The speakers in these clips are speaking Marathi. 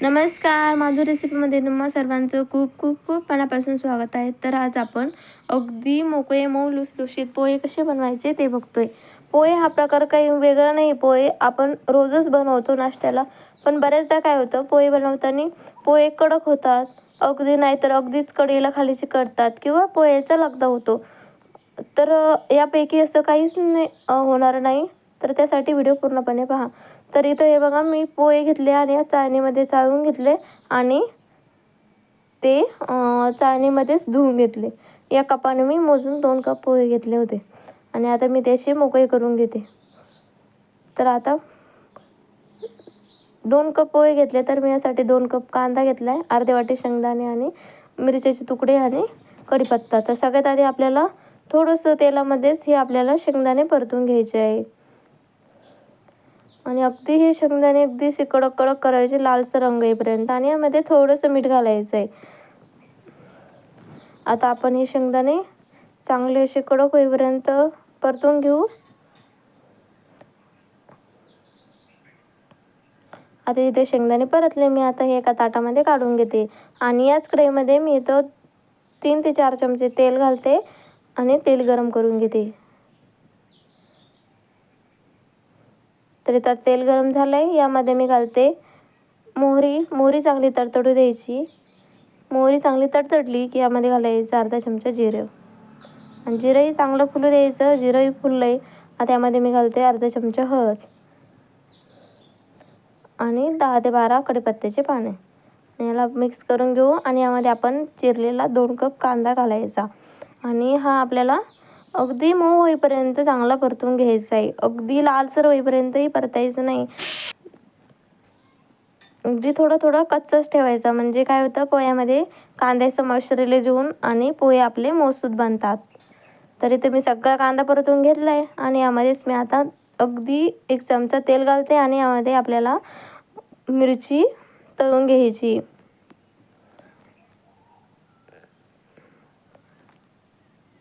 नमस्कार माझ्या रेसिपीमध्ये तुम्हा सर्वांचं खूप खूप खूप मनापासून स्वागत आहे. तर आज आपण अगदी मोकळे मऊ लुसलुशीत पोहे कसे बनवायचे ते बघतोय. पोहे हा प्रकार काही वेगळा नाही. पोहे आपण रोजच बनवतो नाश्त्याला. पण बऱ्याचदा काय होतं पोहे बनवताना पोहे कडक होतात. अगदी नाही तर अगदीच कढईला खाली चिकटतात किंवा पोह्याचा लगदा होतो. तर यापैकी असं काहीच नाही होणार नाही. तर त्यासाठी व्हिडिओ पूर्णपणे पहा. तर इथं हे बघा मी पोहे घेतले आणि या चाळणीमध्ये चाळून घेतले आणि ते चाळणीमध्येच धुवून घेतले. या कपाने मी मोजून दोन कप पोहे घेतले होते. आणि आता मी त्याचे मोकळे करून घेते. तर आता दोन कप पोहे घेतले तर मी यासाठी दोन कप कांदा घेतला आहे अर्धे वाटी शेंगदाणे आणि मिरच्याचे तुकडे आणि कढीपत्ता. तर सगळ्यात आधी आपल्याला थोडंसं तेलामध्येच हे आपल्याला शेंगदाणे परतून घ्यायचे आहे. आणि अगदी हे शेंगदाणे अगदी से कडक कडक करायचे लालसर रंग येईपर्यंत. आणि यामध्ये थोडंसं मीठ घालायचं आहे आता आपण हे शेंगदाणे चांगले असे कडक होईपर्यंत परतून घेऊ. आता इथे शेंगदाणे परतले मी आता हे एका ताटामध्ये काढून घेते. आणि याच कढईमध्ये मी इथं तीन ते चार चमचे तेल घालते आणि तेल गरम करून घेते. तर इथं तेल गरम झालं आहे यामध्ये मी घालते मोहरी. मोहरी चांगली तडतडू द्यायची. मोहरी चांगली तडतडली की यामध्ये घालायचं अर्धा चमचा जिरं. आणि जिरंही चांगलं फुलू द्यायचं जिरंही फुललं आहे आता यामध्ये मी घालते अर्धा चमचा हळद. आणि दहा ते बारा कडीपत्त्याचे पाने. याला मिक्स करून घेऊ आणि यामध्ये आपण चिरलेला दोन कप कांदा घालायचा. आणि हा आपल्याला अगदी मऊ होईपर्यंत चांगला परतून घ्यायचा आहे. अगदी लालसर होईपर्यंतही परतायचं नाही. अगदी थोडं थोडं कच्चंच ठेवायचा. म्हणजे काय होतं पोह्यामध्ये कांद्याचं मॉइश्चर जेवून होऊन आणि पोहे आपले मौसूद बनतात. तरी तुम्ही मी सगळा कांदा परतून घेतला आहे आणि यामध्येच मी आता अगदी एक चमचा तेल घालते आणि यामध्ये आपल्याला मिरची तळून घ्यायची.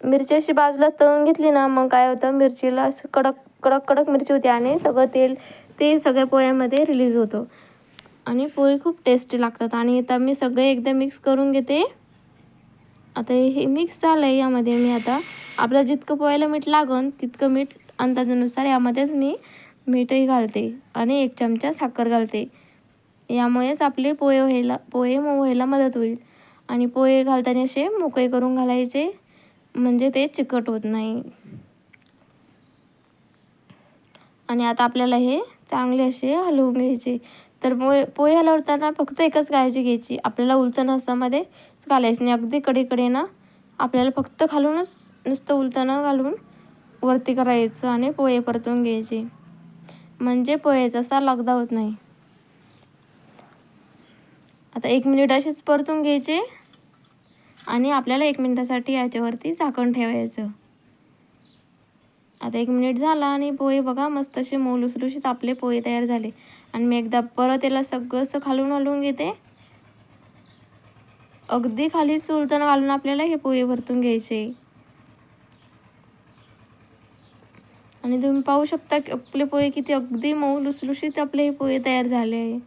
मिरची अशी बाजूला तळून घेतली ना मग काय होतं मिरचीला असं कडक कडक कडक मिरची होती आणि सगळं तेल ते सगळ्या पोह्यामध्ये रिलीज होतं. आणि पोहे खूप टेस्टी लागतात आणि आता मी सगळे एकदा मिक्स करून घेते. आता हे मिक्स झालं आहे यामध्ये मी आता. आपल्या जितकं पोह्याला मीठ लागन तितकं मीठ अंदाजानुसार यामध्येच मी मीठही घालते आणि एक चमचा साखर घालते. यामुळेच आपले पोहे व्हायला पोहे मऊ व्हायला मदत होईल. आणि पोहे घालताना असे मोकळे करून घालायचे. म्हणजे ते चिकट होत नाही. आणि आता आपल्याला हे चांगले असे हलवून घ्यायचे. तर पोहे पोहे हलवताना फक्त एकच काळजी घ्यायची. आपल्याला उलताना असामध्ये घालायचं नाही. अगदी कडेकडे ना आपल्याला फक्त घालूनच नुसतं उलताना घालून वरती करायचं आणि पोहे परतून घ्यायचे. म्हणजे पोह्याचा असा लगदा होत नाही. आता एक मिनिट असेच परतून घ्यायचे. आणि आपल्याला एक मिनटासाठी याच्यावरती झाकण ठेवायचं. आता एक मिनिट झाला आणि पोहे बघा मस्त असे मोलुसलुशीत आपले पोहे तयार झाले. आणि मी एकदा परत याला सगळं असं खालून हलवून घेते. अगदी खाली सुलताना घालून आपल्याला हे पोहे भरतून घ्यायचे. आणि तुम्ही पाहू शकता की आपले पोहे किती अगदी मऊ लुसलुशीत आपले हे पोहे तयार झाले. आहे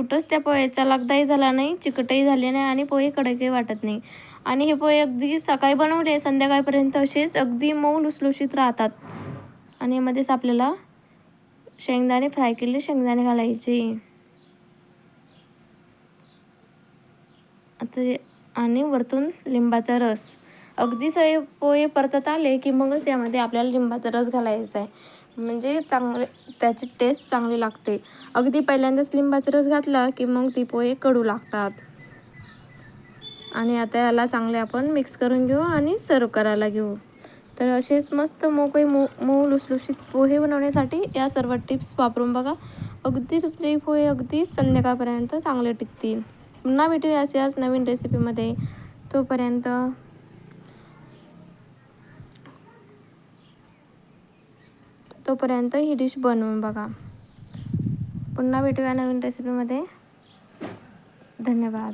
कुठंच त्या पोह्याचा लगदाही झाला नाही चिकटही झाले नाही आणि पोहे कडकही वाटत नाही. आणि हे पोहे अगदी सकाळी बनवले संध्याकाळपर्यंत असेच अगदी मऊ लुसलुशीत राहतात. आणि यामध्येच आपल्याला शेंगदाणे फ्राय केले शेंगदाणे घालायचे. आता आणि वरतून लिंबाचा रस. अगदी हे पोहे परतत आले की मगच यामध्ये आपल्याला लिंबाचा रस घालायचा आहे. म्हणजे चांगले त्याची टेस्ट चांगली लागते. अगदी पहिल्यांदाच लिंबाचा रस घातला की मग ती पोहे कडू लागतात. आणि आता याला चांगले आपण मिक्स करून घेऊ आणि सर्व करायला घेऊ. तर असेच मस्त मोकळी मो मऊ लुसलुशीत पोहे बनवण्यासाठी या सर्व टिप्स वापरून बघा. अगदी तुमचे पोहे अगदी संध्याकाळपर्यंत चांगले टिकतील. पुन्हा भेटूया असे आज नवीन रेसिपीमध्ये तोपर्यंत तोपर्यंत ही डिश बनवून बघा. पुन्हा भेटूया नवीन रेसिपीमध्ये धन्यवाद.